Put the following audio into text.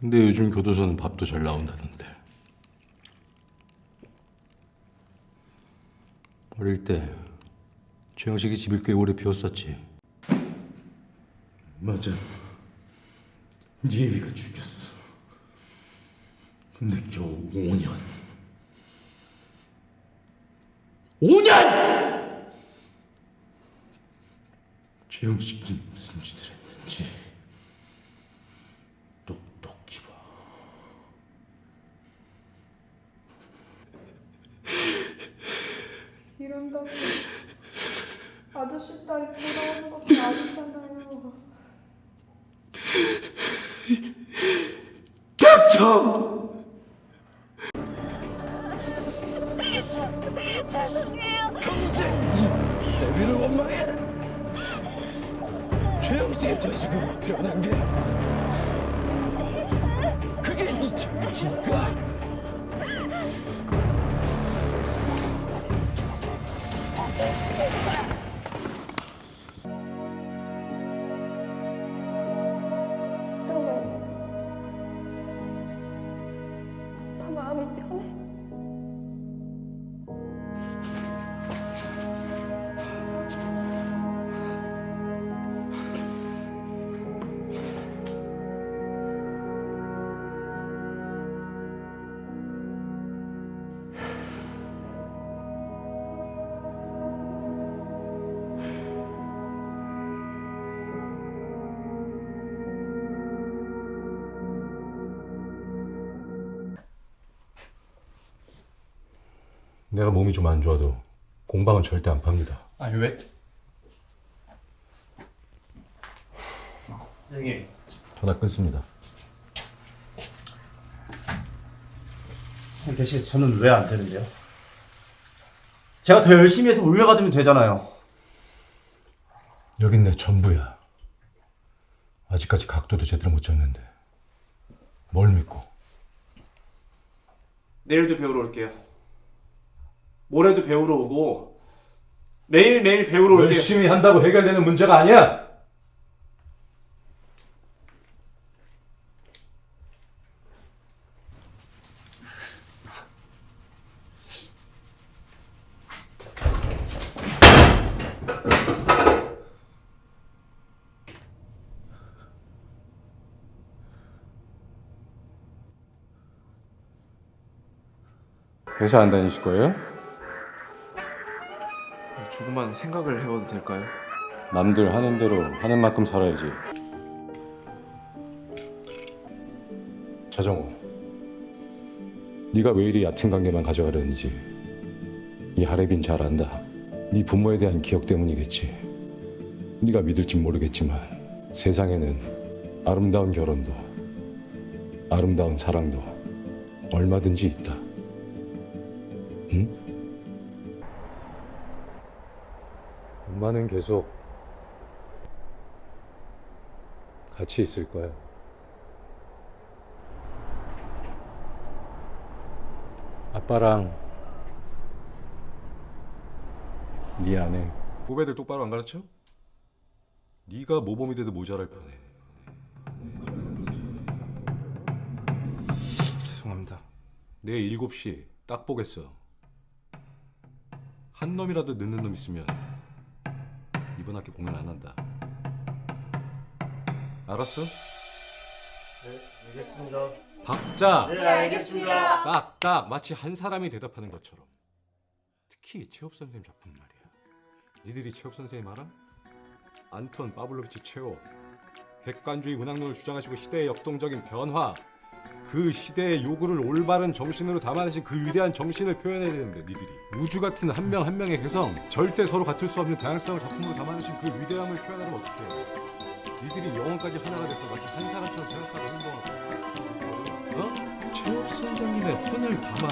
근데 요즘 교도소는 밥도 잘 나온다던데. 어릴 때 최영식이 집을 꽤 오래 비웠었지. 맞아. 네 애비가 죽였어. 근데 겨우 5년. 5년! 최영식이 무슨 짓을 했는지 똑똑히 봐. 이런다고 아저씨 딸이 돌아오는 것도 아니잖아요. 죄송해요. 애비를 원망해 최영식의 자식으로 태어난 게 그게 네 잘못이니까 마음이 편해. 내가 몸이 좀 안 좋아도 공방은 절대 안 팝니다. 아니 왜? 형님 전화 끊습니다. 대신 저는 왜 안 되는데요? 제가 더 열심히 해서 물려받으면 되잖아요. 여긴 내 전부야. 아직까지 각도도 제대로 못 잡는데 뭘 믿고? 내일도 배우러 올게요. 모레도 배우러 오고 매일 매일 배우러 올게요. 열심히 한다고 해결되는 문제가 아니야. 회사 안 다니실 거예요? 조금만 생각을 해봐도 될까요? 남들 하는 대로 하는 만큼 살아야지. 차정우, 네가 왜 이리 얕은 관계만 가져가려는지 이 하레빈 잘 안다. 네 부모에 대한 기억 때문이겠지. 네가 믿을진 모르겠지만 세상에는 아름다운 결혼도 아름다운 사랑도 얼마든지 있다. 응? 엄마는 계속 같이 있을 거야. 아빠랑 네 아내. 후배들 똑바로 안 가르쳐? 네가 모범이 돼도 모자랄 판에 죄송합니다. 내일 7시 딱 보겠어 한 놈이라도 늦는 놈 있으면 이번 학기 공연 안 한다 알았어? 알겠습니다. 박자 네, 알겠습니다. 딱딱 마치 한 사람이 대답하는 것처럼 특히 체육 선생님 작품 말이야 니들이 체육 선생님 알아? 안톤 파블로비치 체호 객관주의 문학론을 주장하시고 시대의 역동적인 변화 그 시대의 요구를 올바른 정신으로 담아내신 그 위대한 정신을 표현해야 되는데 니들이. 우주 같은 한 명 한 명의 개성 절대 서로 같을 수 없는 다양성을 작품으로 담아내신 그 위대함을 표현하면 어떡해 니들이 영혼까지 하나가 돼서 마치 한 사람처럼 생각하고 행동하고. 어? 체육 선생님의 혼을 담아